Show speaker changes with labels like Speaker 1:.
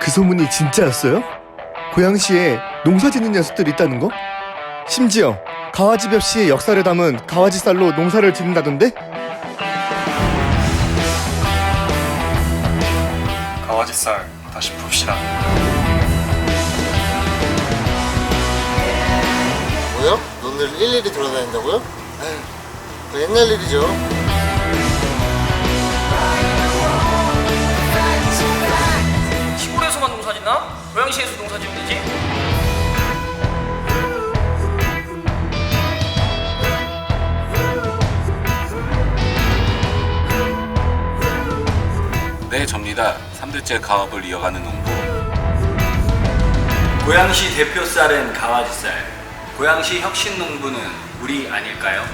Speaker 1: 그 소문이 진짜였어요? 고양시에 농사 짓는 녀석들이 있다는 거? 심지어 가와지 벽시의 역사를 담은 가와지 쌀로 농사를 짓는다던데?
Speaker 2: 가와지살 다시 풉시다.
Speaker 3: 뭐요? 논을 일일이 돌아다닌다고요? 에휴, 그 옛날 일이죠.
Speaker 4: 고양시에서 농사 지으면 되지?
Speaker 5: 네, 접니다. 3대째 가업을 이어가는 농부.
Speaker 6: 고양시 대표 쌀은 가와지 쌀. 고양시 혁신 농부는 우리 아닐까요?